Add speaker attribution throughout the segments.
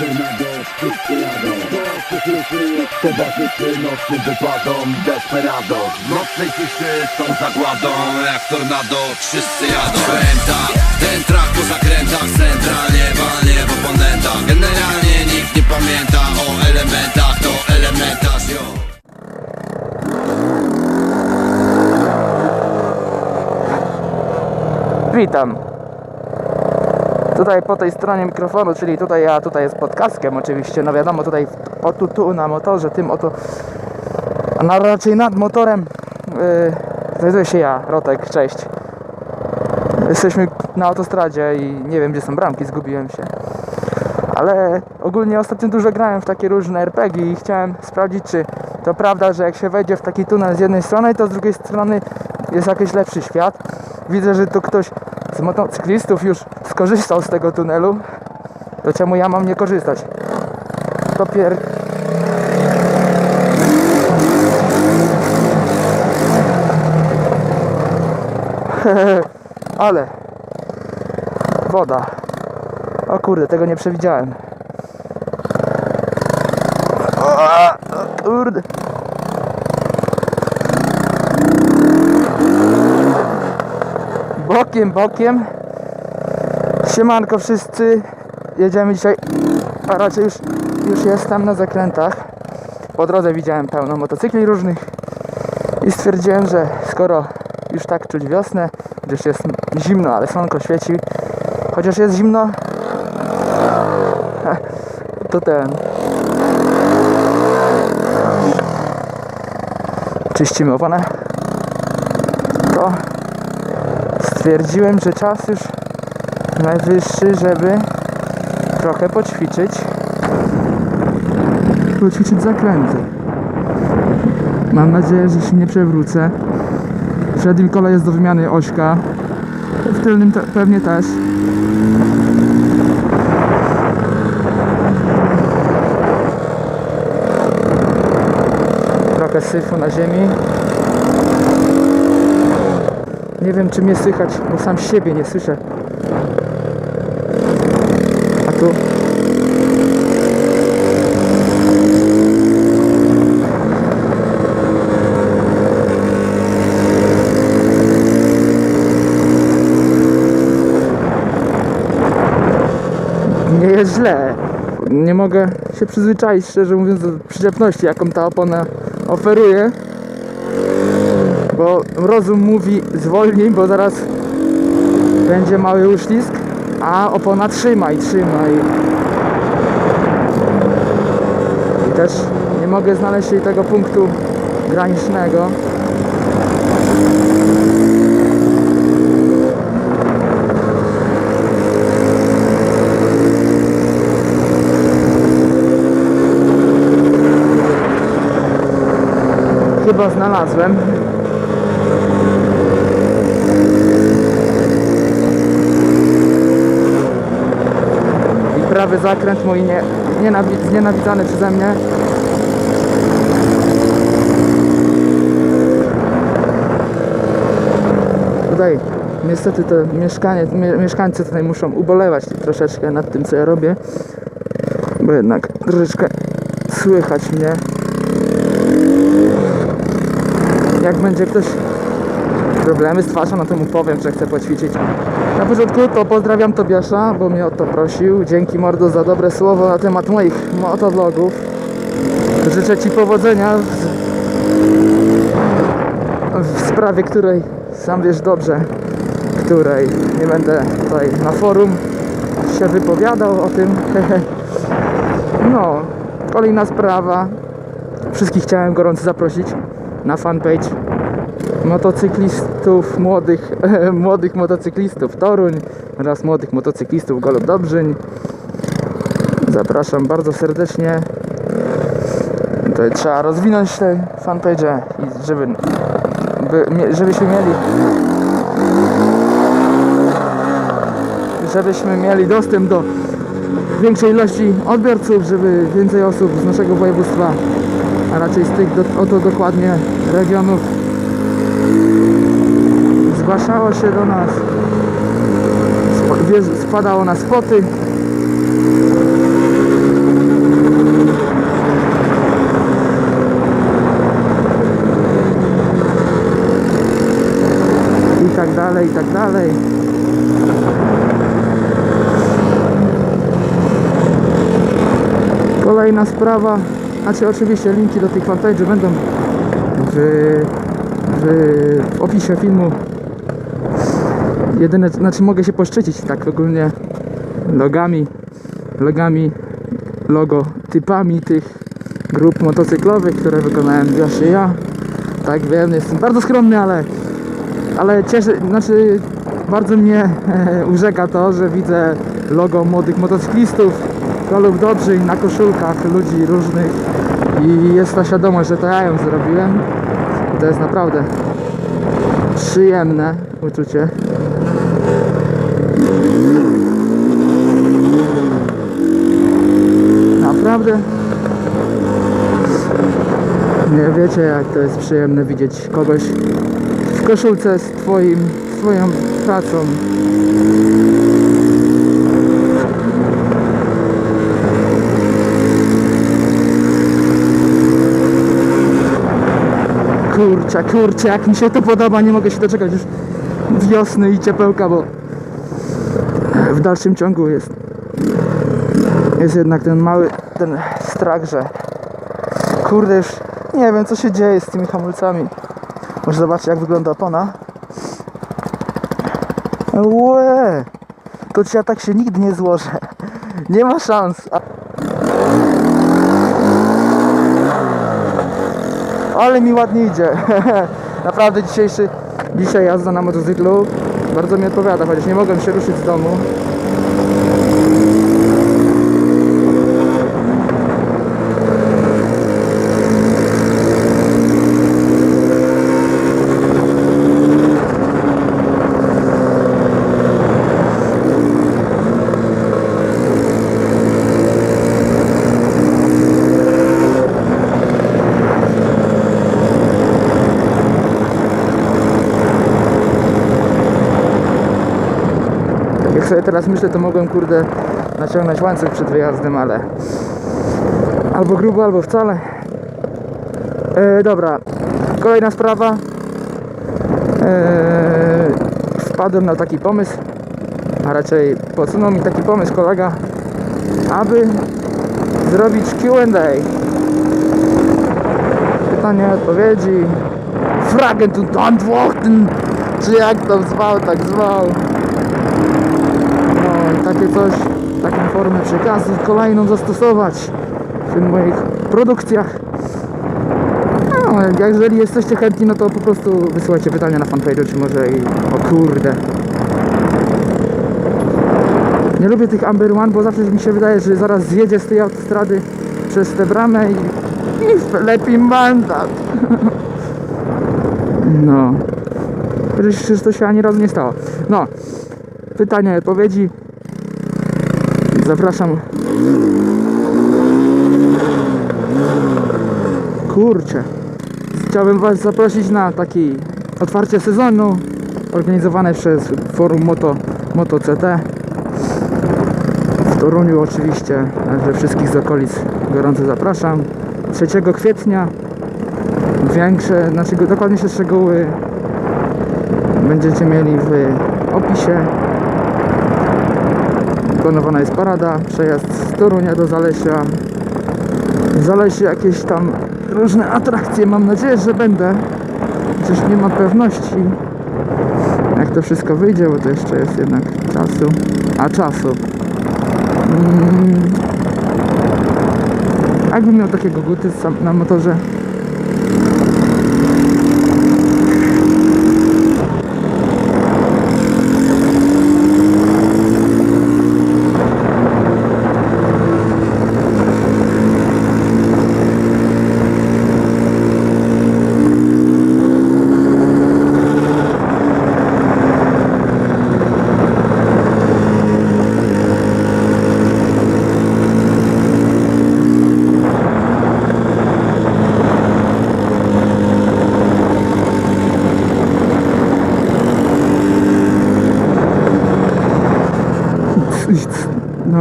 Speaker 1: Tornado, Towarzyszymy, towarzyszy nocnym wypadom Desperados W nocnej ciszy z tą zagładą Jak tornado, wszyscy jadą. Pęta, ten trak po zakrętach. Centralnie walnie w oponentach Generalnie nikt nie pamięta o elementach. To elementarz, yo
Speaker 2: Witam. Tutaj po tej stronie mikrofonu, czyli tutaj ja, tutaj jest pod kaskiem oczywiście, no wiadomo tutaj o tu, tu na motorze, tym oto, a na, raczej nad motorem yy, się ja, Rotek, cześć. Jesteśmy na autostradzie i nie wiem gdzie są bramki, zgubiłem się. Ale ogólnie ostatnio dużo grałem w takie różne RPG i chciałem sprawdzić, czy to prawda, że jak się wejdzie w taki tunel z jednej strony, to z drugiej strony jest jakiś lepszy świat. Widzę, że tu ktoś z motocyklistów już skorzystał z tego tunelu. To czemu ja mam nie korzystać? To pier... Ale woda. O kurde, tego nie przewidziałem. O, kurde. Bokiem, bokiem. Siemanko wszyscy. Jedziemy dzisiaj, a raczej już, już jestem na zakrętach. Po drodze widziałem pełno motocykli różnych i stwierdziłem, że skoro już tak czuć wiosnę, gdyż jest zimno, ale słonko świeci, chociaż jest zimno, to ten. Czyścimy oponę. To stwierdziłem, że czas już najwyższy, żeby trochę poćwiczyć. Poćwiczyć zakręty. Mam nadzieję, że się nie przewrócę. W przednim kole jest do wymiany ośka. W tylnym te, pewnie też. Trochę syfu na ziemi. Nie wiem czy mnie słychać, bo sam siebie nie słyszę. A tu? Nie jest źle. Nie mogę się przyzwyczaić, szczerze mówiąc, do przyczepności, jaką ta opona oferuje bo rozum mówi zwolnij, bo zaraz będzie mały uślizg, a opona trzymaj, trzymaj. I też nie mogę znaleźć jej tego punktu granicznego. Chyba znalazłem. Prawy zakręt mój nie, nienawi- znienawidzany przeze mnie. Tutaj niestety te mieszkanie, mie, mieszkańcy tutaj muszą ubolewać troszeczkę nad tym co ja robię. Bo jednak troszeczkę słychać mnie. Jak będzie ktoś problemy z twarzą, no to mu powiem, że chcę poćwiczyć. Na początku to pozdrawiam Tobiasza, bo mnie o to prosił. Dzięki mordo za dobre słowo na temat moich motovlogów. Życzę Ci powodzenia w, w sprawie, której sam wiesz dobrze, której nie będę tutaj na forum się wypowiadał o tym. No, kolejna sprawa. Wszystkich chciałem gorąco zaprosić na fanpage motocyklistów, młodych, młodych motocyklistów Toruń oraz młodych motocyklistów Golub Dobrzyń. Zapraszam bardzo serdecznie. Tutaj trzeba rozwinąć te fanpage i żeby, by, żebyśmy mieli żebyśmy mieli dostęp do większej ilości odbiorców, żeby więcej osób z naszego województwa, a raczej z tych do, oto dokładnie regionów zgłaszało się do nas. Spadało na spoty. I tak dalej, i tak dalej. Kolejna sprawa. Znaczy oczywiście linki do tych fanpage'ów będą w w, opisie filmu. Jedyne, znaczy mogę się poszczycić tak ogólnie logami, logami, logotypami tych grup motocyklowych, które wykonałem właśnie ja. Tak wiem, jestem bardzo skromny, ale ale cieszy, znaczy bardzo mnie e, urzeka to, że widzę logo młodych motocyklistów, lub dobrzy na koszulkach ludzi różnych i jest ta świadomość, że to ja ją zrobiłem. To jest naprawdę przyjemne uczucie. Naprawdę nie wiecie jak to jest przyjemne widzieć kogoś w koszulce z twoim, swoją pracą. Kurczę, kurczę, jak mi się to podoba, nie mogę się doczekać już wiosny i ciepełka, bo w dalszym ciągu jest jest jednak ten mały, ten strach, że kurde już nie wiem co się dzieje z tymi hamulcami. Może zobaczcie jak wygląda opona. Łe! To ja tak się nigdy nie złożę. Nie ma szans. Ale mi ładnie idzie. Naprawdę dzisiejszy, dzisiaj jazda na motocyklu bardzo mi odpowiada, chociaż nie mogłem się ruszyć z domu. Sobie teraz myślę, to mogłem kurde naciągnąć łańcuch przed wyjazdem, ale albo grubo, albo wcale. E, dobra, kolejna sprawa. E, wpadłem na taki pomysł, a raczej podsunął mi taki pomysł kolega, aby zrobić Q&A. Pytania, odpowiedzi, Fragen und Antworten, czy jak to zwał, tak zwał. Takie coś, taką formę przekazu kolejną zastosować w moich produkcjach. No, jeżeli jesteście chętni, no to po prostu wysyłajcie pytania na fanpage'u, czy może i... O kurde. Nie lubię tych Amber One, bo zawsze mi się wydaje, że zaraz zjedzie z tej autostrady przez tę bramę i, i wlepi mandat. No. Przecież to się ani razu nie stało. No. Pytania i odpowiedzi. Zapraszam. Kurczę. Chciałbym Was zaprosić na taki otwarcie sezonu organizowane przez forum Moto, Moto CT w Toruniu oczywiście, także wszystkich z okolic gorąco zapraszam. 3 kwietnia większe, znaczy dokładniejsze szczegóły będziecie mieli w opisie. Planowana jest parada, przejazd z Torunia do Zalesia. W Zalesie jakieś tam różne atrakcje, mam nadzieję, że będę. Chociaż nie mam pewności, jak to wszystko wyjdzie, bo to jeszcze jest jednak czasu. A czasu. Mm. Jakbym miał takiego guty na motorze,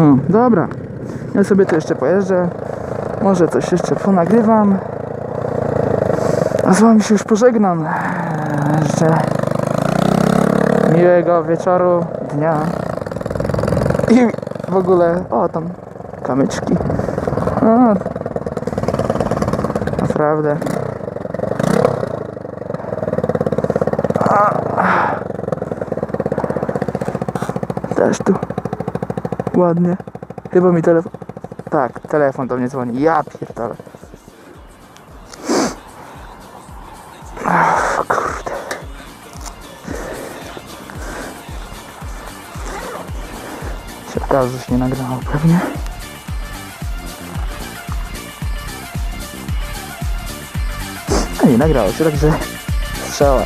Speaker 2: No, dobra. Ja sobie tu jeszcze pojeżdżę. Może coś jeszcze ponagrywam. A z wami się już pożegnam. Jeszcze Miłego wieczoru, dnia. I w ogóle, o tam kamyczki. O, naprawdę. Też tu. Ładnie. Chyba mi telefon. Tak, telefon do mnie dzwoni. Ja pierdolę. Ach, kurde. Się okaże, że się nie nagrało pewnie. A nie nagrało się, także strzała.